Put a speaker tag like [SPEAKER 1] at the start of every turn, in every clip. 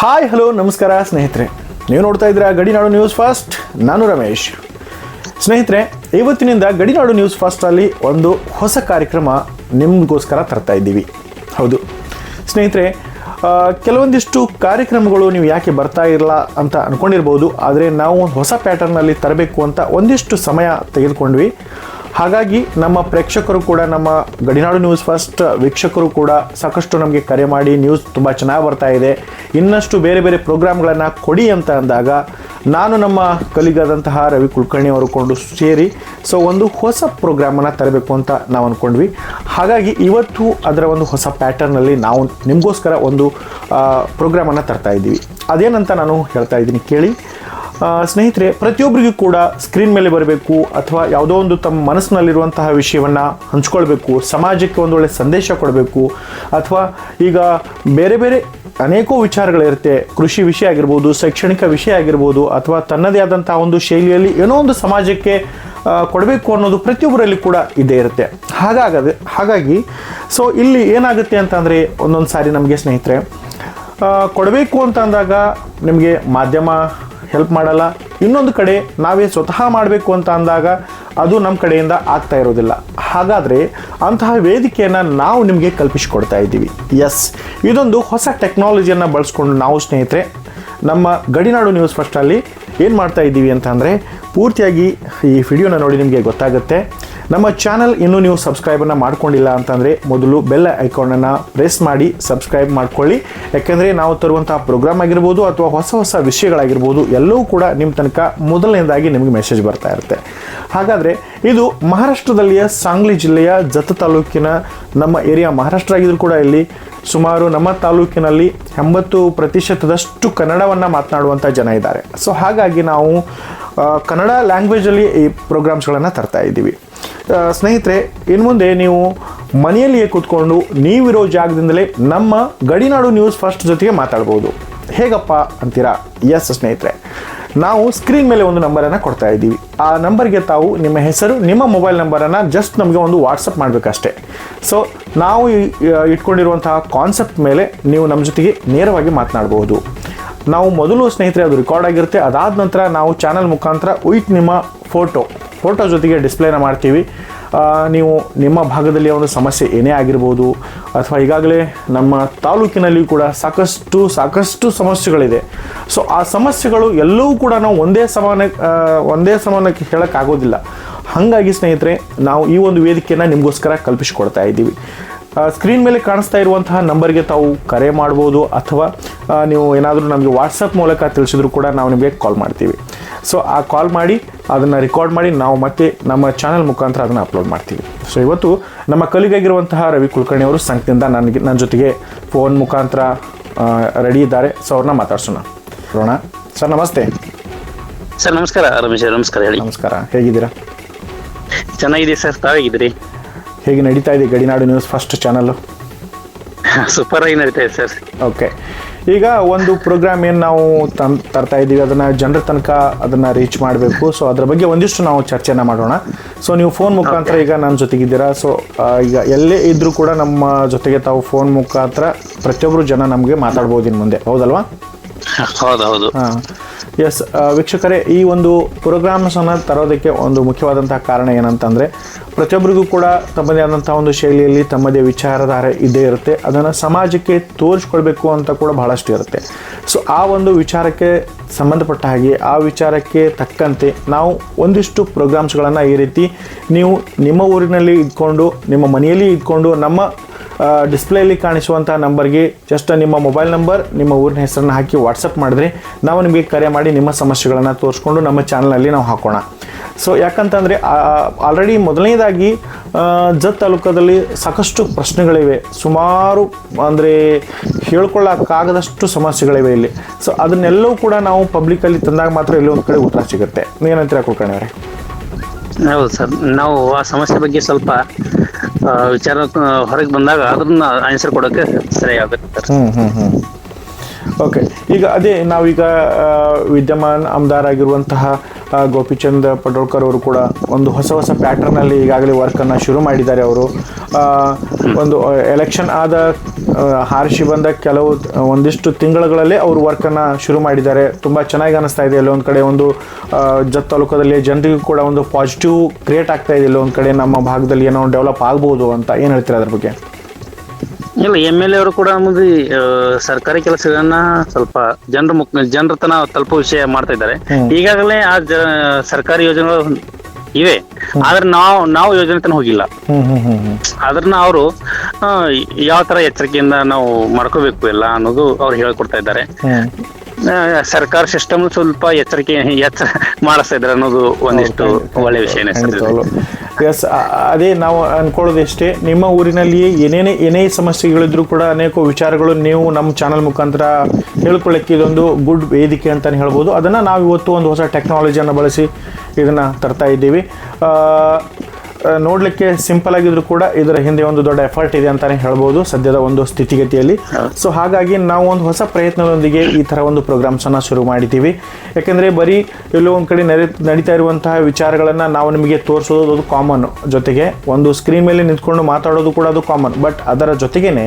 [SPEAKER 1] Hi, hello, ನಮಸ್ಕಾರ ಸ್ನೇಹಿತರೆ. ನೀವು ನೋಡ್ತಾ ಇದ್ದೀರಾ ಗಡಿನಾಡು ನ್ಯೂಸ್ ಫಾಸ್ಟ್. ನಾನು ರಮೇಶ್. ಸ್ನೇಹಿತರೆ, ಇವತ್ತಿನಿಂದ ಗಡಿನಾಡು ನ್ಯೂಸ್ ಫಾಸ್ಟಲ್ಲಿ ಒಂದು ಹೊಸ ಕಾರ್ಯಕ್ರಮ ನಿಮಗೋಸ್ಕರ ತರ್ತಾ ಇದ್ದೀವಿ. ಹೌದು. ಸ್ನೇಹಿತರೆ ಕೆಲವೊಂದಿಷ್ಟು ಕಾರ್ಯಕ್ರಮಗಳು ನೀವು ಯಾಕೆ ಬರ್ತಾ ಇರಲ್ಲ ಅಂತ ಅಂದ್ಕೊಂಡಿರ್ಬೋದು ಆದರೆ ನಾವು ಹೊಸ ಪ್ಯಾಟರ್ನಲ್ಲಿ ತರಬೇಕು ಅಂತ ಒಂದಿಷ್ಟು ಸಮಯ ತೆಗೆದುಕೊಂಡ್ವಿ. ಹಾಗಾಗಿ ನಮ್ಮ ಪ್ರೇಕ್ಷಕರು ಕೂಡ, ನಮ್ಮ ಗಡಿನಾಡು ನ್ಯೂಸ್ ಫಸ್ಟ್ ವೀಕ್ಷಕರು ಕೂಡ ಸಾಕಷ್ಟು ನಮಗೆ ಕರೆ ಮಾಡಿ ನ್ಯೂಸ್ ತುಂಬ ಚೆನ್ನಾಗಿ ಬರ್ತಾ ಇದೆ. ಇನ್ನಷ್ಟು ಬೇರೆ ಬೇರೆ ಪ್ರೋಗ್ರಾಮ್ಗಳನ್ನು ಕೊಡಿ ಅಂತ ಅಂದಾಗ, ನಾನು ನಮ್ಮ ಕಲಿಗಾದಂತಹ ರವಿ ಕುಲಕರ್ಣಿ ಅವರು ಕೊಂಡು ಸೇರಿ, ಸೊ ಒಂದು ಹೊಸ ಪ್ರೋಗ್ರಾಮನ್ನು ತರಬೇಕು ಅಂತ ನಾವು ಅಂದ್ಕೊಂಡ್ವಿ ಹಾಗಾಗಿ ಇವತ್ತು ಅದರ ಒಂದು ಹೊಸ ಪ್ಯಾಟರ್ನಲ್ಲಿ ನಾವು ನಿಮಗೋಸ್ಕರ ಒಂದು ಪ್ರೋಗ್ರಾಮನ್ನು ತರ್ತಾ ಇದ್ದೀವಿ. ಅದೇನಂತ ನಾನು ಹೇಳ್ತಾ ಇದ್ದೀನಿ ಕೇಳಿ. ಸ್ನೇಹಿತರೆ, ಪ್ರತಿಯೊಬ್ಬರಿಗೂ ಕೂಡ ಸ್ಕ್ರೀನ್ ಮೇಲೆ ಬರಬೇಕು ಅಥವಾ ಯಾವುದೋ ಒಂದು ತಮ್ಮ ಮನಸ್ಸಿನಲ್ಲಿರುವಂತಹ ವಿಷಯವನ್ನು ಹಂಚ್ಕೊಳ್ಬೇಕು, ಸಮಾಜಕ್ಕೆ ಒಂದು ಒಳ್ಳೆ ಸಂದೇಶ ಕೊಡಬೇಕು, ಅಥವಾ ಈಗ ಬೇರೆ ಬೇರೆ ಅನೇಕೋ ವಿಚಾರಗಳಿರುತ್ತೆ. ಕೃಷಿ ವಿಷಯ ಆಗಿರ್ಬೋದು, ಶೈಕ್ಷಣಿಕ ವಿಷಯ ಆಗಿರ್ಬೋದು, ಅಥವಾ ತನ್ನದೇ ಆದಂತಹ ಒಂದು ಶೈಲಿಯಲ್ಲಿ ಏನೋ ಒಂದು ಸಮಾಜಕ್ಕೆ ಕೊಡಬೇಕು ಅನ್ನೋದು ಪ್ರತಿಯೊಬ್ಬರಲ್ಲಿ ಕೂಡ ಇದ್ದೇ ಇರುತ್ತೆ. ಹಾಗಾಗದೆ, ಹಾಗಾಗಿ ಸೊ ಇಲ್ಲಿ ಏನಾಗುತ್ತೆ ಅಂತಂದರೆ ಒಂದೊಂದು ಸಾರಿ ನಮಗೆ ಸ್ನೇಹಿತರೆ ಕೊಡಬೇಕು ಅಂತ ಅಂದಾಗ ನಿಮಗೆ ಮಾಧ್ಯಮ ಹೆಲ್ಪ್ ಮಾಡಲ್ಲ. ಇನ್ನೊಂದು ಕಡೆ ನಾವೇ ಸ್ವತಃ ಮಾಡಬೇಕು ಅಂತ ಅಂದಾಗ ಅದು ನಮ್ಮ ಕಡೆಯಿಂದ ಆಗ್ತಾ ಇರೋದಿಲ್ಲ. ಹಾಗಾದರೆ ಅಂತಹ ವೇದಿಕೆಯನ್ನು ನಾವು ನಿಮಗೆ ಕಲ್ಪಿಸಿಕೊಡ್ತಾ ಇದ್ದೀವಿ. ಎಸ್ ಇದೊಂದು ಹೊಸ ಟೆಕ್ನಾಲಜಿಯನ್ನು ಬಳಸ್ಕೊಂಡು ನಾವು ಸ್ನೇಹಿತರೆ, ನಮ್ಮ ಗಡಿನಾಡು ನ್ಯೂಸ್ ಫಸ್ಟಲ್ಲಿ ಏನು ಮಾಡ್ತಾ ಇದ್ದೀವಿ ಅಂತಂದರೆ ಪೂರ್ತಿಯಾಗಿ ಈ ವಿಡಿಯೋನ ನೋಡಿ ನಿಮಗೆ ಗೊತ್ತಾಗುತ್ತೆ. ನಮ್ಮ ಚಾನಲ್ ಇನ್ನೂ ನೀವು ಸಬ್ಸ್ಕ್ರೈಬನ್ನು ಮಾಡ್ಕೊಂಡಿಲ್ಲ ಅಂತಂದರೆ ಮೊದಲು ಬೆಲ್ ಐಕಾನನ್ನು ಪ್ರೆಸ್ ಮಾಡಿ ಸಬ್ಸ್ಕ್ರೈಬ್ ಮಾಡ್ಕೊಳ್ಳಿ. ಯಾಕೆಂದರೆ ನಾವು ತರುವಂತಹ ಪ್ರೋಗ್ರಾಮ್ ಆಗಿರ್ಬೋದು ಅಥವಾ ಹೊಸ ಹೊಸ ವಿಷಯಗಳಾಗಿರ್ಬೋದು, ಎಲ್ಲವೂ ಕೂಡ ನಿಮ್ಮ ತನಕ ಮೊದಲನೇದಾಗಿ ನಿಮಗೆ ಮೆಸೇಜ್ ಬರ್ತಾ ಇರುತ್ತೆ. ಹಾಗಾದರೆ ಇದು ಮಹಾರಾಷ್ಟ್ರದಲ್ಲಿಯ ಸಾಂಗ್ಲಿ ಜಿಲ್ಲೆಯ ಜತ ತಾಲೂಕಿನ ನಮ್ಮ ಏರಿಯಾ ಮಹಾರಾಷ್ಟ್ರ ಆಗಿದ್ರು ಕೂಡ ಇಲ್ಲಿ ಸುಮಾರು ನಮ್ಮ ತಾಲೂಕಿನಲ್ಲಿ ಎಂಬತ್ತು ಪ್ರತಿಶತದಷ್ಟು ಕನ್ನಡವನ್ನು ಮಾತನಾಡುವಂಥ ಜನ ಇದ್ದಾರೆ. ಸೊ ಹಾಗಾಗಿ ನಾವು ಕನ್ನಡ ಲ್ಯಾಂಗ್ವೇಜಲ್ಲಿ ಈ ಪ್ರೋಗ್ರಾಮ್ಸ್ಗಳನ್ನು ತರ್ತಾ ಇದ್ದೀವಿ. ಸ್ನೇಹಿತರೆ ಇನ್ನು ಮುಂದೆ ನೀವು ಮನೆಯಲ್ಲಿಯೇ ಕೂತ್ಕೊಂಡು ನೀವಿರೋ ಜಾಗದಿಂದಲೇ ನಮ್ಮ ಗಡಿನಾಡು ನ್ಯೂಸ್ ಫಸ್ಟ್ ಜೊತೆಗೆ ಮಾತಾಡ್ಬೋದು. ಹೇಗಪ್ಪ ಅಂತೀರಾ? ಎಸ್ ಸ್ನೇಹಿತರೆ. ನಾವು ಸ್ಕ್ರೀನ್ ಮೇಲೆ ಒಂದು ನಂಬರನ್ನು ಕೊಡ್ತಾ ಇದ್ದೀವಿ. ಆ ನಂಬರ್ಗೆ ತಾವು ನಿಮ್ಮ ಹೆಸರು, ನಿಮ್ಮ ಮೊಬೈಲ್ ನಂಬರನ್ನು ಜಸ್ಟ್ ನಮಗೆ ಒಂದು ವಾಟ್ಸಪ್ ಮಾಡಬೇಕಷ್ಟೇ. ಸೊ ನಾವು ಇಟ್ಕೊಂಡಿರುವಂತಹ ಕಾನ್ಸೆಪ್ಟ್ ಮೇಲೆ ನೀವು ನಮ್ಮ ಜೊತೆಗೆ ನೇರವಾಗಿ ಮಾತನಾಡಬಹುದು ನಾವು ಮೊದಲು ಸ್ನೇಹಿತರೆ ಅದು ರೆಕಾರ್ಡ್ ಆಗಿರುತ್ತೆ. ಅದಾದ ನಂತರ ನಾವು ಚಾನಲ್ ಮುಖಾಂತರ ವಿಟ್ ನಿಮ್ಮ ಫೋಟೋ ಫೋಟೋ ಜೊತೆಗೆ ಡಿಸ್ಪ್ಲೇನ ಮಾಡ್ತೀವಿ. ನೀವು ನಿಮ್ಮ ಭಾಗದಲ್ಲಿ ಒಂದು ಸಮಸ್ಯೆ ಏನೇ ಆಗಿರ್ಬೋದು, ಅಥವಾ ಈಗಾಗಲೇ ನಮ್ಮ ತಾಲೂಕಿನಲ್ಲಿ ಕೂಡ ಸಾಕಷ್ಟು ಸಾಕಷ್ಟು ಸಮಸ್ಯೆಗಳಿದೆ. ಸೊ ಆ ಸಮಸ್ಯೆಗಳು ಎಲ್ಲವೂ ಕೂಡ ನಾವು ಒಂದೇ ಸಮಾನ ಒಂದೇ ಸಮಾನಕ್ಕೆ ಹೇಳೋಕ್ಕಾಗೋದಿಲ್ಲ. ಹಾಗಾಗಿ ಸ್ನೇಹಿತರೆ, ನಾವು ಈ ಒಂದು ವೇದಿಕೆಯನ್ನು ನಿಮಗೋಸ್ಕರ ಕಲ್ಪಿಸಿಕೊಡ್ತಾ ಇದ್ದೀವಿ. ಸ್ಕ್ರೀನ್ ಮೇಲೆ ಕಾಣಿಸ್ತಾ ಇರುವಂತಹ ನಂಬರ್ಗೆ ತಾವು ಕರೆ ಮಾಡ್ಬೋದು ಅಥವಾ ನೀವು ಏನಾದರೂ ನಮಗೆ ವಾಟ್ಸಪ್ ಮೂಲಕ ತಿಳಿಸಿದ್ರು ಕೂಡ ನಾವು ನಿಮಗೆ ಕಾಲ್ ಮಾಡ್ತೀವಿ. ಸೊ ಆ ಕಾಲ್ ಮಾಡಿ ಅದನ್ನು ರೆಕಾರ್ಡ್ ಮಾಡಿ ನಾವು ಮತ್ತೆ ನಮ್ಮ ಚಾನಲ್ ಮುಖಾಂತರ ಅದನ್ನು ಅಪ್ಲೋಡ್ ಮಾಡ್ತೀವಿ. ಸೊ ಇವತ್ತು ನಮ್ಮ ಕಲಿಗಾಗಿರುವಂತಹ ರವಿ ಕುಲಕರ್ಣಿ ಅವರು ಸಂಘದಿಂದ ನನಗೆ ನನ್ನ ಜೊತೆಗೆ ಫೋನ್ ಮುಖಾಂತರ ರೆಡಿ ಇದ್ದಾರೆ. ಸೊ ಅವ್ರನ್ನ ಮಾತಾಡ್ಸೋಣ. ರೋಣ ಸರ್ ನಮಸ್ತೆ.
[SPEAKER 2] ಸರ್ ನಮಸ್ಕಾರ. ರಮೇಶ್ ನಮಸ್ಕಾರ. ಹೇಳಿ.
[SPEAKER 1] ನಮಸ್ಕಾರ. ಹೇಗಿದ್ದೀರಾ?
[SPEAKER 2] ಚೆನ್ನಾಗಿದೆ ಸರ್. ತಾವೇಗಿದ್ದೀರಿ
[SPEAKER 1] ಹೇಗೆ ನಡೀತಾ ಇದೆ Gadinadu news first channel
[SPEAKER 2] super ಆಗಿ ನಡೀತಾ ಇದೆ ಸರ್.
[SPEAKER 1] ಓಕೆ ಈಗ ಒಂದು ಪ್ರೋಗ್ರಾಮ್ ಏನು ನಾವು ತರ್ತಾ ಇದ್ದೀವಿ ಅದನ್ನು ಜನರ ತನಕ ಅದನ್ನು ರೀಚ್ ಮಾಡಬೇಕು. ಸೊ ಅದ್ರ ಬಗ್ಗೆ ಒಂದಿಷ್ಟು ನಾವು ಚರ್ಚೆನ ಮಾಡೋಣ. ಸೊ ನೀವು ಫೋನ್ ಮುಖಾಂತರ ಈಗ ನನ್ನ ಜೊತೆಗಿದ್ದೀರಾ? ಸೊ ಈಗ ಎಲ್ಲೇ ಇದ್ದರೂ ಕೂಡ ನಮ್ಮ ಜೊತೆಗೆ ತಾವು ಫೋನ್ ಮುಖಾಂತರ ಪ್ರತಿಯೊಬ್ಬರು ಜನ ನಮಗೆ ಮಾತಾಡ್ಬೋದು ಇನ್ನು ಮುಂದೆ. ಹೌದಲ್ವಾ?
[SPEAKER 2] ಹೌದು ಹೌದು
[SPEAKER 1] ಹಾಂ. ಎಸ್ ವೀಕ್ಷಕರೇ, ಈ ಒಂದು ಪ್ರೋಗ್ರಾಮ್ಸನ್ನು ತರೋದಕ್ಕೆ ಒಂದು ಮುಖ್ಯವಾದಂತಹ ಕಾರಣ ಏನಂತಂದರೆ, ಪ್ರತಿಯೊಬ್ಬರಿಗೂ ಕೂಡ ತಮ್ಮದೇ ಆದಂಥ ಒಂದು ಶೈಲಿಯಲ್ಲಿ ತಮ್ಮದೇ ವಿಚಾರಧಾರೆ ಇದ್ದೇ ಇರುತ್ತೆ. ಅದನ್ನು ಸಮಾಜಕ್ಕೆ ತೋರಿಸ್ಕೊಳ್ಬೇಕು ಅಂತ ಕೂಡ ಬಹಳಷ್ಟು ಇರುತ್ತೆ. ಸೊ ಆ ಒಂದು ವಿಚಾರಕ್ಕೆ ಸಂಬಂಧಪಟ್ಟ ಹಾಗೆ, ಆ ವಿಚಾರಕ್ಕೆ ತಕ್ಕಂತೆ ನಾವು ಒಂದಿಷ್ಟು ಪ್ರೋಗ್ರಾಮ್ಸ್ಗಳನ್ನು ಈ ರೀತಿ ನೀವು ನಿಮ್ಮ ಊರಿನಲ್ಲಿ ಇದ್ಕೊಂಡು, ನಿಮ್ಮ ಮನೆಯಲ್ಲಿ ಇದ್ಕೊಂಡು, ನಮ್ಮ ಡಿಸ್ಪ್ಲೇಲಿ ಕಾಣಿಸುವಂಥ ನಂಬರ್ಗೆ ಜಸ್ಟ್ ನಿಮ್ಮ ಮೊಬೈಲ್ ನಂಬರ್ ನಿಮ್ಮ ಊರಿನ ಹೆಸರನ್ನು ಹಾಕಿ ವಾಟ್ಸಪ್ ಮಾಡಿದ್ರೆ ನಾವು ನಿಮಗೆ ಕರೆ ಮಾಡಿ ನಿಮ್ಮ ಸಮಸ್ಯೆಗಳನ್ನು ತೋರಿಸ್ಕೊಂಡು ನಮ್ಮ ಚಾನಲಲ್ಲಿ ನಾವು ಹಾಕೋಣ. ಸೊ ಯಾಕಂತಂದರೆ ಆಲ್ರೆಡಿ ಮೊದಲನೇದಾಗಿ ಜತ್ ತಾಲೂಕದಲ್ಲಿ ಸಾಕಷ್ಟು ಪ್ರಶ್ನೆಗಳಿವೆ. ಸುಮಾರು ಅಂದರೆ ಹೇಳ್ಕೊಳ್ಳೋಕ್ಕಾಗದಷ್ಟು ಸಮಸ್ಯೆಗಳಿವೆ ಇಲ್ಲಿ. ಸೊ ಅದನ್ನೆಲ್ಲವೂ ಕೂಡ ನಾವು ಪಬ್ಲಿಕಲ್ಲಿ ತಂದಾಗ ಮಾತ್ರ ಇಲ್ಲಿ ಒಂದು ಕಡೆ ಉತ್ತರ ಸಿಗುತ್ತೆ. ಏನಂತೀರಾ ಕುಲಕರ್ಣಿ ಅವರೇ?
[SPEAKER 2] ಹೌದು ಸರ್. ನಾವು ಆ ಸಮಸ್ಯೆ ಬಗ್ಗೆ ಸ್ವಲ್ಪ ವಿಚಾರ ಹೊರಗೆ ಬಂದಾಗ ಅದನ್ನ ಆನ್ಸರ್ ಕೊಡೋಕೆ ಸರಿಯಾಗುತ್ತೆ
[SPEAKER 1] ಹ್ಮ್ ಓಕೆ ಈಗ ಅದೇ ನಾವೀಗ ವಿದ್ಯಮಾನ್ ಆಮದಾರ್ ಆಗಿರುವಂತಹ ಗೋಪಿಚಂದ್ ಪಡೋಳ್ಕರ್ ಅವರು ಕೂಡ ಒಂದು ಹೊಸ ಹೊಸ ಪ್ಯಾಟರ್ನಲ್ಲಿ ಈಗಾಗಲೇ ವರ್ಕನ್ನು ಶುರು ಮಾಡಿದ್ದಾರೆ ಅವರು. ಒಂದು ಎಲೆಕ್ಷನ್ ಆದ ಹಾರಿಸಿ ಬಂದ ಕೆಲವು ಒಂದಿಷ್ಟು ತಿಂಗಳುಗಳಲ್ಲಿ ಅವರು ವರ್ಕನ್ನು ಶುರು ಮಾಡಿದ್ದಾರೆ. ತುಂಬ ಚೆನ್ನಾಗಿ ಅನಿಸ್ತಾ ಇದೆ. ಎಲ್ಲೊಂದು ಕಡೆ ಒಂದು ಜತ್ ತಾಲೂಕದಲ್ಲಿ ಜನರಿಗೂ ಕೂಡ ಒಂದು ಪಾಸಿಟಿವ್ ಕ್ರಿಯೇಟ್ ಆಗ್ತಾ ಇದೆ. ಎಲ್ಲೊಂದು ಕಡೆ ನಮ್ಮ ಭಾಗದಲ್ಲಿ ಏನೋ ಡೆವಲಪ್ ಆಗ್ಬೋದು ಅಂತ ಏನು ಹೇಳ್ತೀರಾ ಅದ್ರ ಬಗ್ಗೆ?
[SPEAKER 2] ಇಲ್ಲ ಎಂ ಎಲ್ ಎ ಅವರು ಕೂಡ ನಮ್ಮದು ಆ, ಸರ್ಕಾರಿ ಕೆಲಸಗಳನ್ನ ಸ್ವಲ್ಪ ಜನರ ಮುಖ ಜನರ ತನ ತಲುಪುವ ವಿಷಯ ಮಾಡ್ತಾ ಇದ್ದಾರೆ. ಈಗಾಗಲೇ ಆ ಜ ಸರ್ಕಾರಿ ಯೋಜನೆಗಳು ಇವೆ. ಆದ್ರೆ ನಾವು ನಾವು ಯೋಜನೆ ತನಕ ಹೋಗಿಲ್ಲ.
[SPEAKER 1] ಹ್ಮ್ ಹ್ಮ್ ಹ್ಮ್ ಹ್ಮ್.
[SPEAKER 2] ಅದನ್ನ ಅವರು ಯಾವ ತರ ಎಚ್ಚರಿಕೆಯಿಂದ ನಾವು ಮಾಡ್ಕೋಬೇಕು ಎಲ್ಲ ಅನ್ನೋದು ಅವ್ರು ಹೇಳ್ಕೊಡ್ತಾ ಇದ್ದಾರೆ.
[SPEAKER 1] ಹ್ಮ್.
[SPEAKER 2] ಆ, ಸರ್ಕಾರ ಸಿಸ್ಟಮ್ ಸ್ವಲ್ಪ ಎಚ್ಚರಿಕೆ ಎಚ್ಚರ ಮಾಡಿಸ್ತಾ ಇದ್ದಾರೆ ಅನ್ನೋದು ಒಂದಿಷ್ಟು ಒಳ್ಳೆ ವಿಷಯನೇ ಸರ್ ಇದು.
[SPEAKER 1] ಎಸ್ ಅದೇ ನಾವು ಅಂದ್ಕೊಳ್ಳೋದು ಇಷ್ಟೇ ನಿಮ್ಮ ಊರಿನಲ್ಲಿ ಏನೇನೇ, ಏನೇ ಸಮಸ್ಯೆಗಳಿದ್ರು ಕೂಡ ಅನೇಕ ವಿಚಾರಗಳು ನೀವು ನಮ್ಮ ಚಾನಲ್ ಮುಖಾಂತರ ಹೇಳ್ಕೊಳ್ಳೋಕ್ಕೆ ಇದೊಂದು ಗುಡ್ ವೇದಿಕೆ ಅಂತಲೇ ಹೇಳ್ಬೋದು. ಅದನ್ನು ನಾವು ಇವತ್ತು ಒಂದು ಹೊಸ ಟೆಕ್ನಾಲಜಿಯನ್ನು ಬಳಸಿ ಇದನ್ನು ತರ್ತಾ ಇದ್ದೀವಿ. ನೋಡ್ಲಿಕ್ಕೆ ಸಿಂಪಲ್ ಆಗಿದ್ರು ಕೂಡ ಇದರ ಹಿಂದೆ ಒಂದು ದೊಡ್ಡ ಎಫರ್ಟ್ ಇದೆ ಅಂತಾನೆ ಹೇಳ್ಬೋದು ಸದ್ಯದ ಒಂದು ಸ್ಥಿತಿಗತಿಯಲ್ಲಿ. ಸೊ ಹಾಗಾಗಿ ನಾವು ಒಂದು ಹೊಸ ಪ್ರಯತ್ನದೊಂದಿಗೆ ಈ ಥರ ಒಂದು ಪ್ರೋಗ್ರಾಮ್ಸ್ ಅನ್ನ ಶುರು ಮಾಡಿದ್ದೀವಿ. ಯಾಕೆಂದ್ರೆ ಬರೀ ಎಲ್ಲೋ ಒಂದು ಕಡೆ ನಡೆ ನಡೀತಾ ಇರುವಂತಹ ವಿಚಾರಗಳನ್ನು ನಾವು ನಿಮಗೆ ತೋರಿಸೋದು ಅದು ಕಾಮನ್ ಜೊತೆಗೆ ಒಂದು ಸ್ಕ್ರೀನ್ ಮೇಲೆ ನಿಂತ್ಕೊಂಡು ಮಾತಾಡೋದು ಕೂಡ ಅದು ಕಾಮನ್ ಬಟ್ ಅದರ ಜೊತೆಗೇನೆ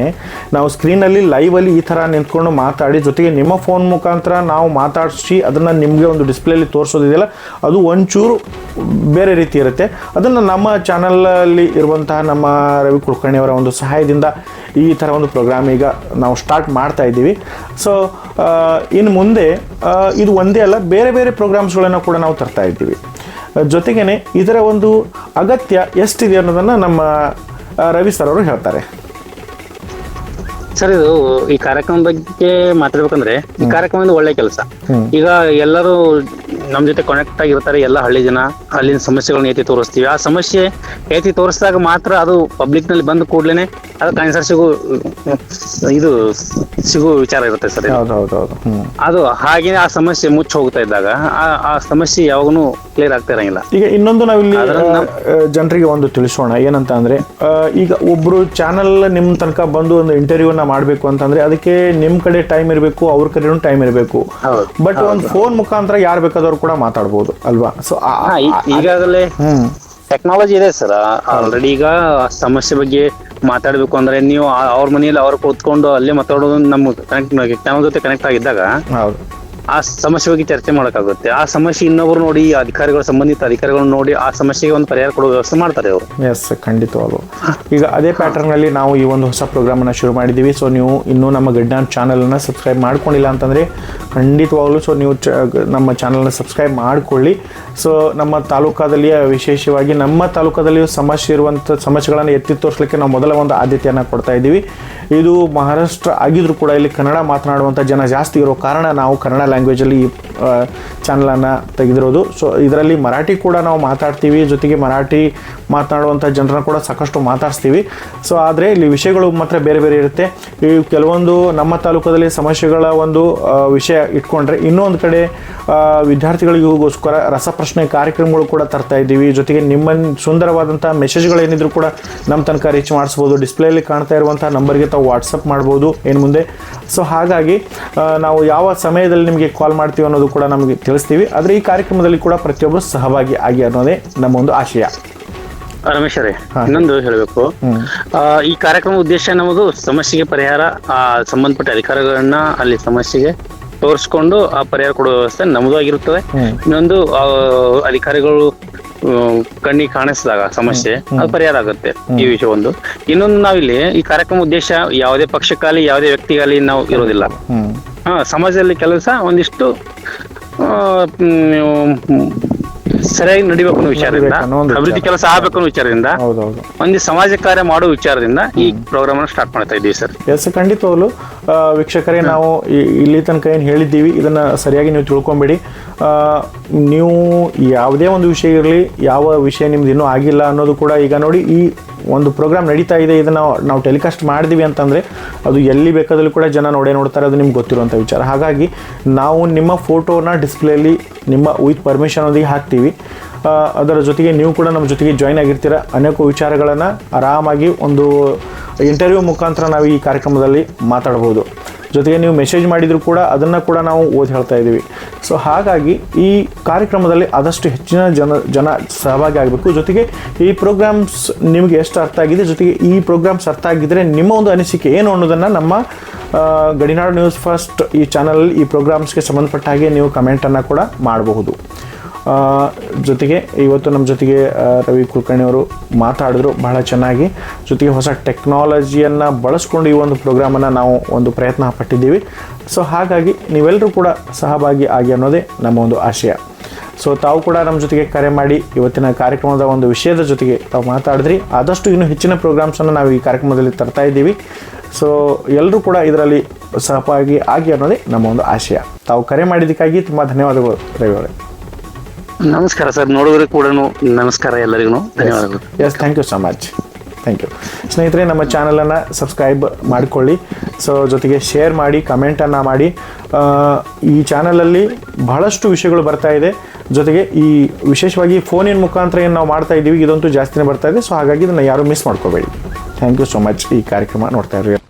[SPEAKER 1] ನಾವು ಸ್ಕ್ರೀನಲ್ಲಿ ಲೈವಲ್ಲಿ ಈ ಥರ ನಿಂತ್ಕೊಂಡು ಮಾತಾಡಿ ಜೊತೆಗೆ ನಿಮ್ಮ ಫೋನ್ ಮುಖಾಂತರ ನಾವು ಮಾತಾಡಿಸಿ ಅದನ್ನು ನಿಮಗೆ ಒಂದು ಡಿಸ್ಪ್ಲೇಲಿ ತೋರಿಸೋದಿದೆಯಲ್ಲ ಅದು ಒಂಚೂರು ಬೇರೆ ರೀತಿ ಇರುತ್ತೆ. ಅದನ್ನು ನಮ್ಮ ಚಾನಲಲ್ಲಿ ಇರುವಂತಹ ನಮ್ಮ ರವಿ ಕುಲಕರ್ಣಿಯವರ ಒಂದು ಸಹಾಯದಿಂದ ಈ ಥರ ಒಂದು ಪ್ರೋಗ್ರಾಮ್ ಈಗ ನಾವು ಸ್ಟಾರ್ಟ್ ಮಾಡ್ತಾ ಇದ್ದೀವಿ. ಸೊ ಇನ್ನು ಮುಂದೆ ಇದು ಒಂದೇ ಅಲ್ಲ ಬೇರೆ ಬೇರೆ ಪ್ರೋಗ್ರಾಮ್ಸ್ಗಳನ್ನು ಕೂಡ ನಾವು ತರ್ತಾ ಇದ್ದೀವಿ. ಜೊತೆಗೇ ಇದರ ಒಂದು ಅಗತ್ಯ ಎಷ್ಟಿದೆ ಅನ್ನೋದನ್ನು ನಮ್ಮ ರವಿ ಸರ್ ಅವರು ಹೇಳ್ತಾರೆ.
[SPEAKER 2] ಸರ್ ಇದು ಈ ಕಾರ್ಯಕ್ರಮ ಬಗ್ಗೆ ಮಾತಾಡ್ಬೇಕಂದ್ರೆ ಈ ಕಾರ್ಯಕ್ರಮ ಒಂದು ಒಳ್ಳೆ ಕೆಲಸ. ಈಗ ಎಲ್ಲರೂ ನಮ್ ಜೊತೆ ಕನೆಕ್ಟ್ ಆಗಿರ್ತಾರೆ ಎಲ್ಲ ಹಳ್ಳಿ ಜನ ಅಲ್ಲಿನ ಸಮಸ್ಯೆಗಳನ್ನ ಎತ್ತಿ ತೋರಿಸ್ತೀವಿ. ಆ ಸಮಸ್ಯೆ ಎತ್ತಿ ತೋರಿಸಿದಾಗ ಮಾತ್ರ ಅದು ಪಬ್ಲಿಕ್ನಲ್ಲಿ ಬಂದ ಕೂಡ್ಲೇನೆ ಅದಕ್ಕೆ ಆನ್ಸರ್ ಸಿಗೋ ಇದು ಸಿಗೋ ವಿಚಾರ ಇರುತ್ತೆ ಸರ್ ಅದು ಹಾಗೆ ಆ ಸಮಸ್ಯೆ ಮುಚ್ಚಿ ಹೋಗ್ತಾ ಇದ್ದಾಗ ಆ- ಸಮಸ್ಯೆ ಯಾವಾಗೂ ಕ್ಲಿಯರ್ ಆಗ್ತಾ ಇರಂಗಿಲ್ಲ.
[SPEAKER 1] ಈಗ ಇನ್ನೊಂದು ನಾವಿಲ್ಲಿ
[SPEAKER 2] ಇಲ್ಲಿ
[SPEAKER 1] ಜನರಿಗೆ ಒಂದು ತಿಳಿಸೋಣ. ಏನಂತ ಅಂದ್ರೆ ಈಗ ಒಬ್ರು ಚಾನಲ್ ನಿಮ್ ತನಕ ಬಂದು ಒಂದು ಇಂಟರ್ವ್ಯೂನ ಮಾಡಬೇಕು ಅಂತಂದ್ರೆ ಅದಕ್ಕೆ ನಿಮ್ ಕಡೆ ಟೈಮ್ ಇರಬೇಕು ಅವ್ರ ಕಡೆನೂ ಟೈಮ್ ಇರಬೇಕು. ಬಟ್ ಒಂದು ಫೋನ್ ಮುಖಾಂತರ ಯಾರು ಬೇಕಾದವ್ರು ಕೂಡ ಮಾತಾಡ್ಬೋದು ಅಲ್ವಾ? ಸೊ
[SPEAKER 2] ಈಗಾಗಲೇ
[SPEAKER 1] ಹ್ಮ್.
[SPEAKER 2] ಟೆಕ್ನಾಲಜಿ ಇದೆ ಸರ್. ಆಲ್ರೆಡಿ ಈಗ ಸಮಸ್ಯೆ ಬಗ್ಗೆ ಮಾತಾಡ್ಬೇಕು ಅಂದ್ರೆ ನೀವು ಅವ್ರ ಮನೆಯಲ್ಲಿ ಅವ್ರು ಕೂತ್ಕೊಂಡು ಅಲ್ಲೇ ಮಾತಾಡೋದು ನಮ್ಮ ಕನೆಕ್ಟ್ ಜೊತೆ ಕನೆಕ್ಟ್ ಆಗಿದ್ದಾಗ
[SPEAKER 1] ಹೌದು.
[SPEAKER 2] ಆ ಸಮಸ್ಯೆ ಬಗ್ಗೆ ಚರ್ಚೆ ಮಾಡಕ್ಕಾಗುತ್ತೆ. ಆ ಸಮಸ್ಯೆ ಇನ್ನೊಬ್ರು ನೋಡಿ ಅಧಿಕಾರಿಗಳು ಸಂಬಂಧಿತ ಅಧಿಕಾರಿಗಳನ್ನು ನೋಡಿ ಆ ಸಮಸ್ಯೆಗೆ ಒಂದು ಪರಿಹಾರ ಕೊಡುವ ವ್ಯವಸ್ಥೆ ಮಾಡ್ತಾರೆ ಅವರು.
[SPEAKER 1] ಎಸ್ ಖಂಡಿತವಾಗ್ಲು. ಈಗ ಅದೇ ಪ್ಯಾಟರ್ನ್ ಅಲ್ಲಿ ನಾವು ಈ ಒಂದು ಹೊಸ ಪ್ರೋಗ್ರಾಮನ್ನು ಶುರು ಮಾಡಿದ್ದೀವಿ. ಸೊ ನೀವು ಇನ್ನೂ ನಮ್ಮ ಗಡ್ಡಾನ್ ಅನ್ನ ಸಬ್ಸ್ಕ್ರೈಬ್ ಮಾಡ್ಕೊಂಡಿಲ್ಲ ಅಂತಂದ್ರೆ ಖಂಡಿತವಾಗ್ಲೂ ಸೊ ನೀವು ನಮ್ಮ ಚಾನಲ್ನ ಸಬ್ಸ್ಕ್ರೈಬ್ ಮಾಡಿಕೊಳ್ಳಿ. ಸೊ ನಮ್ಮ ತಾಲೂಕಾದಲ್ಲಿ ವಿಶೇಷವಾಗಿ ನಮ್ಮ ತಾಲೂಕಾದಲ್ಲಿ ಸಮಸ್ಯೆ ಇರುವಂಥ ಸಮಸ್ಯೆಗಳನ್ನು ಎತ್ತಿ ತೋರಿಸಲಿಕ್ಕೆ ನಾವು ಮೊದಲ ಒಂದು ಆದ್ಯತೆಯನ್ನು ಕೊಡ್ತಾ ಇದ್ದೀವಿ. ಇದು ಮಹಾರಾಷ್ಟ್ರ ಆಗಿದ್ರು ಕೂಡ ಇಲ್ಲಿ ಕನ್ನಡ ಮಾತನಾಡುವಂತ ಜನ ಜಾಸ್ತಿ ಇರೋ ಕಾರಣ ನಾವು ಕನ್ನಡ ಲ್ಯಾಂಗ್ವೇಜಲ್ಲಿ ಈ ಚಾನಲನ್ನು ತೆಗೆದಿರೋದು. ಸೊ ಇದರಲ್ಲಿ ಮರಾಠಿ ಕೂಡ ನಾವು ಮಾತಾಡ್ತೀವಿ. ಜೊತೆಗೆ ಮರಾಠಿ ಮಾತನಾಡುವಂಥ ಜನರನ್ನ ಕೂಡ ಸಾಕಷ್ಟು ಮಾತಾಡ್ಸ್ತೀವಿ. ಸೊ ಆದರೆ ಇಲ್ಲಿ ವಿಷಯಗಳು ಮಾತ್ರ ಬೇರೆ ಬೇರೆ ಇರುತ್ತೆ. ಈ ಕೆಲವೊಂದು ನಮ್ಮ ತಾಲೂಕದಲ್ಲಿ ಸಮಸ್ಯೆಗಳ ಒಂದು ವಿಷಯ ಇಟ್ಕೊಂಡ್ರೆ ಇನ್ನೊಂದು ಕಡೆ ವಿದ್ಯಾರ್ಥಿಗಳಿಗೋಸ್ಕರ ರಸಪ್ರಶ್ನೆ ಕಾರ್ಯಕ್ರಮಗಳು ಕೂಡ ತರ್ತಾ ಇದ್ದೀವಿ. ಜೊತೆಗೆ ನಿಮ್ಮ ಸುಂದರವಾದಂಥ ಮೆಸೇಜ್ಗಳೇನಿದ್ರು ಕೂಡ ನಮ್ಮ ತನಕ ರೀಚ್ ಮಾಡಿಸ್ಬೋದು. ಡಿಸ್ಪ್ಲೇಲಿ ಕಾಣ್ತಾ ಇರುವಂಥ ನಂಬರ್ಗೆ ತಾವು ವಾಟ್ಸಪ್ ಮಾಡ್ಬೋದು. ಏನು ಮುಂದೆ ಸೊ ಹಾಗಾಗಿ ನಾವು ಯಾವ ಸಮಯದಲ್ಲಿ ನಿಮಗೆ ಕಾಲ್ ಮಾಡ್ತೀವಿ ಅನ್ನೋದು ಕೂಡ ನಮಗೆ ತಿಳಿಸ್ತೀವಿ. ಆದರೆ ಈ ಕಾರ್ಯಕ್ರಮದಲ್ಲಿ ಕೂಡ ಪ್ರತಿಯೊಬ್ಬರು ಸಹಭಾಗಿ ಆಗಿ ಅನ್ನೋದೇ ನಮ್ಮ ಒಂದು ಆಶಯ.
[SPEAKER 2] ರಮೇಶ್ ಅವರೇ ಇನ್ನೊಂದು ಹೇಳಬೇಕು. ಈ ಕಾರ್ಯಕ್ರಮ ಉದ್ದೇಶ ನಮ್ಮದು ಸಮಸ್ಯೆಗೆ ಪರಿಹಾರ ಆ ಸಂಬಂಧಪಟ್ಟ ಅಧಿಕಾರಿಗಳನ್ನ ಅಲ್ಲಿ ಸಮಸ್ಯೆಗೆ ತೋರಿಸ್ಕೊಂಡು ಆ ಪರಿಹಾರ ಕೊಡುವ ವ್ಯವಸ್ಥೆ ನಮ್ಮದು ಆಗಿರುತ್ತದೆ. ಇನ್ನೊಂದು ಆ, ಅಧಿಕಾರಿಗಳು ಕಣ್ಣಿಗೆ ಕಾಣಿಸಿದಾಗ ಸಮಸ್ಯೆ ಅದು ಪರಿಹಾರ ಆಗುತ್ತೆ ಈ ವಿಷಯ ಒಂದು. ಇನ್ನೊಂದು ನಾವಿಲ್ಲಿ ಈ ಕಾರ್ಯಕ್ರಮ ಉದ್ದೇಶ ಯಾವುದೇ ಪಕ್ಷಕ್ಕಾಗಲಿ ಯಾವುದೇ ವ್ಯಕ್ತಿಗಾಗಲಿ ನಾವು ಇರೋದಿಲ್ಲ. ಹಾ ಸಮಾಜದಲ್ಲಿ ಕೆಲಸ ಒಂದಿಷ್ಟು ಸರಿಯಾಗಿ ನಡಿಬೇಕು ಅನ್ನೋ ವಿಚಾರದಿಂದ
[SPEAKER 1] ನಡಿಬೇಕು ಅನ್ನೋ ಒಂದು
[SPEAKER 2] ಅಭಿವೃದ್ಧಿ ಕೆಲಸ ಆಗ್ಬೇಕು ಅನ್ನೋ ವಿಚಾರದಿಂದ
[SPEAKER 1] ಹೌದೌದು.
[SPEAKER 2] ಒಂದು ಸಮಾಜ ಕಾರ್ಯ ಮಾಡೋ ವಿಚಾರದಿಂದ ಈ ಪ್ರೋಗ್ರಾಮ್ ಅನ್ನು ಸ್ಟಾರ್ಟ್ ಮಾಡ್ತಾ ಇದ್ದೀವಿ ಸರ್.
[SPEAKER 1] ಎಸ್ ಖಂಡಿತವಾಗ್ಲು ಆ, ವೀಕ್ಷಕರೇ ನಾವು ಇಲ್ಲಿ ತನಕ ಏನು ಹೇಳಿದ್ದೀವಿ ಇದನ್ನು ಸರಿಯಾಗಿ ನೀವು ತಿಳ್ಕೊಂಬೇಡಿ. ಆ, ನೀವು ಯಾವುದೇ ಒಂದು ವಿಷಯ ಇರಲಿ ಯಾವ ವಿಷಯ ನಿಮ್ದು ಇನ್ನೂ ಆಗಿಲ್ಲ ಅನ್ನೋದು ಕೂಡ ಈಗ ನೋಡಿ ಈ ಒಂದು ಪ್ರೋಗ್ರಾಮ್ ನಡೀತಾ ಇದೆ ಇದನ್ನು ನಾವು ಟೆಲಿಕಾಸ್ಟ್ ಮಾಡಿದ್ವಿ ಅಂತಂದರೆ ಅದು ಎಲ್ಲಿ ಬೇಕಾದರೂ ಕೂಡ ಜನ ನೋಡೇ ನೋಡ್ತಾರೆ ಅದು ನಿಮ್ಗೆ ಗೊತ್ತಿರುವಂಥ ವಿಚಾರ. ಹಾಗಾಗಿ ನಾವು ನಿಮ್ಮ ಫೋಟೋನ ಡಿಸ್ಪ್ಲೇಲಿ ನಿಮ್ಮ ವಿತ್ ಪರ್ಮಿಷನ್ ಒಂದಿಗೆ ಹಾಕ್ತೀವಿ. ಅದರ ಜೊತೆಗೆ ನೀವು ಕೂಡ ನಮ್ಮ ಜೊತೆಗೆ ಜಾಯ್ನ್ ಆಗಿರ್ತೀರ. ಅನೇಕ ವಿಚಾರಗಳನ್ನು ಆರಾಮಾಗಿ ಒಂದು ಇಂಟರ್ವ್ಯೂ ಮುಖಾಂತರ ನಾವು ಈ ಕಾರ್ಯಕ್ರಮದಲ್ಲಿ ಮಾತಾಡ್ಬೋದು. ಜೊತೆಗೆ ನೀವು ಮೆಸೇಜ್ ಮಾಡಿದರೂ ಕೂಡ ಅದನ್ನು ಕೂಡ ನಾವು ಓದಿ ಹೇಳ್ತಾ ಇದ್ದೀವಿ. ಸೊ ಹಾಗಾಗಿ ಈ ಕಾರ್ಯಕ್ರಮದಲ್ಲಿ ಆದಷ್ಟು ಹೆಚ್ಚಿನ ಜನ ಜನ ಸಹಭಾಗಿ ಆಗಬೇಕು. ಜೊತೆಗೆ ಈ ಪ್ರೋಗ್ರಾಮ್ಸ್ ನಿಮಗೆ ಎಷ್ಟು ಅರ್ಥ ಆಗಿದೆ? ಜೊತೆಗೆ ಈ ಪ್ರೋಗ್ರಾಮ್ಸ್ ಅರ್ಥ ಆಗಿದ್ದರೆ ನಿಮ್ಮ ಒಂದು ಅನಿಸಿಕೆ ಏನು ಅನ್ನೋದನ್ನು ನಮ್ಮ ಗಡಿನಾಡು ನ್ಯೂಸ್ ಫಸ್ಟ್ ಈ ಚಾನಲಲ್ಲಿ ಈ ಪ್ರೋಗ್ರಾಮ್ಸ್ಗೆ ಸಂಬಂಧಪಟ್ಟ ಹಾಗೆ ನೀವು ಕಮೆಂಟನ್ನು ಕೂಡ ಮಾಡಬಹುದು. ಜೊತೆಗೆ ಇವತ್ತು ನಮ್ಮ ಜೊತೆಗೆ ರವಿ ಕುಲಕರ್ಣಿ ಅವರು ಮಾತಾಡಿದ್ರು ಬಹಳ ಚೆನ್ನಾಗಿ. ಜೊತೆಗೆ ಹೊಸ ಟೆಕ್ನಾಲಜಿಯನ್ನು ಬಳಸ್ಕೊಂಡು ಈ ಒಂದು ಪ್ರೋಗ್ರಾಮನ್ನು ನಾವು ಒಂದು ಪ್ರಯತ್ನ ಪಟ್ಟಿದ್ದೀವಿ. ಸೊ ಹಾಗಾಗಿ ನೀವೆಲ್ಲರೂ ಕೂಡ ಸಹಭಾಗಿ ಆಗಿ ಅನ್ನೋದೇ ನಮ್ಮ ಒಂದು ಆಶಯ. ಸೊ ತಾವು ಕೂಡ ನಮ್ಮ ಜೊತೆಗೆ ಕರೆ ಮಾಡಿ ಇವತ್ತಿನ ಕಾರ್ಯಕ್ರಮದ ಒಂದು ವಿಷಯದ ಜೊತೆಗೆ ತಾವು ಮಾತಾಡಿದ್ರಿ. ಆದಷ್ಟು ಇನ್ನೂ ಹೆಚ್ಚಿನ ಪ್ರೋಗ್ರಾಮ್ಸನ್ನು ನಾವು ಈ ಕಾರ್ಯಕ್ರಮದಲ್ಲಿ ತರ್ತಾ ಇದ್ದೀವಿ. ಸೊ ಎಲ್ಲರೂ ಕೂಡ ಇದರಲ್ಲಿ ಸಹಭಾಗಿ ಆಗಿ ಅನ್ನೋದೇ ನಮ್ಮ ಒಂದು ಆಶಯ. ತಾವು ಕರೆ ಮಾಡಿದ್ದಕ್ಕಾಗಿ ತುಂಬ ಧನ್ಯವಾದಗಳು ರವಿ ಅವರೇ.
[SPEAKER 2] ನಮಸ್ಕಾರ ಸರ್ ನೋಡಿದ್ರೆ ಕೂಡ ನಮಸ್ಕಾರ ಎಲ್ಲರಿಗೂ. ಧನ್ಯವಾದಗಳು.
[SPEAKER 1] Yes thank you so much thank you ಸ್ನೇಹಿತರೆ ನಮ್ಮ ಚಾನಲನ್ನು ಸಬ್ಸ್ಕ್ರೈಬ್ ಮಾಡಿಕೊಳ್ಳಿ. ಸೊ ಜೊತೆಗೆ ಶೇರ್ ಮಾಡಿ ಕಮೆಂಟನ್ನು ಮಾಡಿ. ಈ ಚಾನಲಲ್ಲಿ ಬಹಳಷ್ಟು ವಿಷಯಗಳು ಬರ್ತಾ ಇದೆ. ಜೊತೆಗೆ ಈ ವಿಶೇಷವಾಗಿ ಫೋನಿನ ಮುಖಾಂತರ ಏನು ನಾವು ಮಾಡ್ತಾ ಇದ್ದೀವಿ ಇದಂತೂ ಜಾಸ್ತಿನೇ ಬರ್ತಾ ಇದೆ. ಸೊ ಹಾಗಾಗಿ ಇದನ್ನು ಯಾರೂ ಮಿಸ್ ಮಾಡ್ಕೋಬೇಡಿ. ಥ್ಯಾಂಕ್ ಯು ಸೊ ಮಚ್ ಈ ಕಾರ್ಯಕ್ರಮ ನೋಡ್ತಾ ಇರಿ